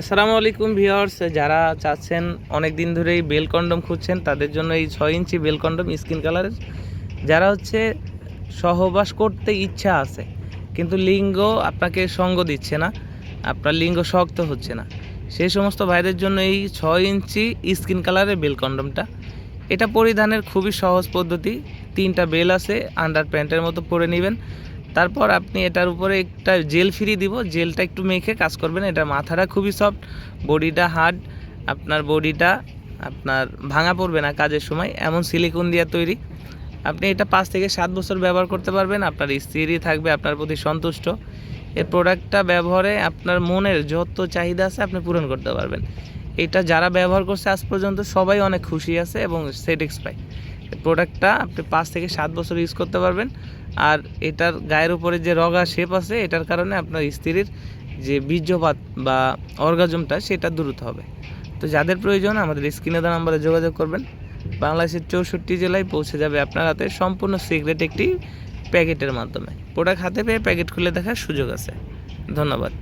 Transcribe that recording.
আসসালামু আলাইকুম ভিউয়ার্স, যারা চাচ্ছেন অনেক দিন ধরেই বেল কন্ডম খুঁজছেন, তাদের জন্য এই ছয় ইঞ্চি বেল কন্ডম স্কিন কালারের। যারা হচ্ছে সহবাস করতে ইচ্ছা আছে, কিন্তু লিঙ্গ আপনাকে সঙ্গ দিচ্ছে না, আপনার লিঙ্গ শক্ত হচ্ছে না। সেই সমস্ত ভাইদের জন্য এই ছয় ইঞ্চি স্কিন কালারের বেল কন্ডমটা। এটা পরিধানের খুবই সহজ পদ্ধতি, তিনটা বেল আছে আন্ডার প্যান্টের মতো পরে নেবেন। তারপর আপনি এটার উপরে একটা জেল ফ্রি দিব। জেলটা একটু মেখে কাজ করবেন। এটা মাথাটা খুবই সফট বডিটা হার্ড আপনার বডিটা আপনার ভাঙা পড়বে না কাজের সময়। এমন সিলিকন দিয়ে তৈরি। আপনি এটা পাঁচ থেকে সাত বছর ব্যবহার করতে পারবেন। আপনার স্ত্রী থাকবে, আপনার প্রতি সন্তুষ্ট। এই প্রোডাক্টটা ব্যবহারে আপনার মনের যত চাহিদা আছে আপনি পূরণ করতে পারবেন। এটা যারা ব্যবহার করছে আজ পর্যন্ত সবাই অনেক খুশি আছে এবং পায়। প্রোডাক্টটা আপনি পাঁচ থেকে সাত বছর ইউজ করতে পারবেন। আর এটার গায়ের উপরে যে রগা শেপ আছে, এটার কারণে আপনার স্ত্রীর যে বীর্যপাত বা অর্গাজমটা সেটা দ্রুত হবে। তো যাদের প্রয়োজন, আমাদের স্ক্রিনে দেওয়া নাম্বারে যোগাযোগ করবেন। বাংলাদেশের চৌষট্টি জেলায় পৌঁছে যাবে আপনার হাতে সম্পূর্ণ সিক্রেট একটি প্যাকেটের মাধ্যমে। প্রোডাক্ট হাতে পেয়ে প্যাকেট খুলে দেখার সুযোগ আছে। ধন্যবাদ।